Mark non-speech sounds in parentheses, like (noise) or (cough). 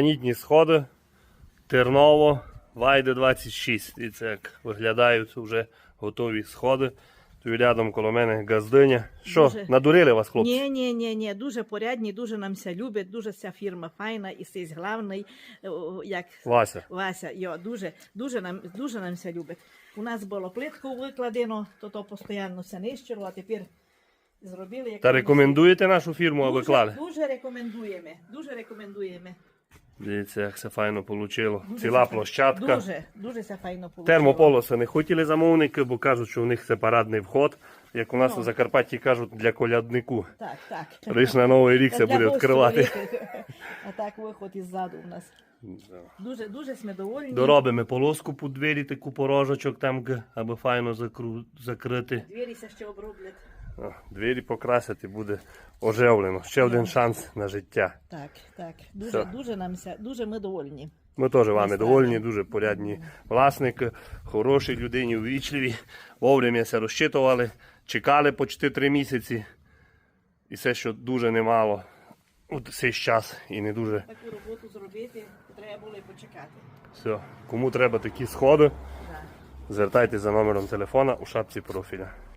Гранітні сходи, Терново, Вайде 26. І це як виглядають вже готові сходи. Тут рядом коло мене газдиня. Що, Дуже. надурили вас, хлопці? Ні, ні, ні, ні, дуже порядні, дуже нам ся любить, дуже ця фірма файна, і цей главний, як Вася. Вася, йо, дуже, дуже нам, дуже нам ся любить. У нас було плитку викладено, то то постійно ся нищило, а тепер зробили. як Та рекомендуєте нашу фірму, аби клали? дуже рекомендуємо, дуже рекомендуємо. Дивіться, як це файно вийшло. Ціла площадка. Дуже, дуже це файно вийшло. Термополоси не хотіли замовники, бо кажуть, що у них це парадний вход. Як у нас Ну. у Закарпатті кажуть, для коляднику. Так, так. Риш на Новий рік це буде відкривати. (laughs) А так виход іззаду у нас. Дуже, дуже довольні. Доробимо полоску по двері, таку порожочок там, аби файно закру... закрити. Двері ще оброблять. Двері покрасять і буде оживлено. Ще один шанс на життя. Так, так. Дуже, Все. дуже нам дуже ми довольні. Ми теж вами довольні, дуже порядні власники, хороші людині, увічливі. Вовремя розчитували, чекали почти три місяці. І все, що дуже немало у цей час і не дуже. Таку роботу зробити, треба було і почекати. Все. Кому треба такі сходи, Да. звертайтеся за номером телефона у шапці профіля.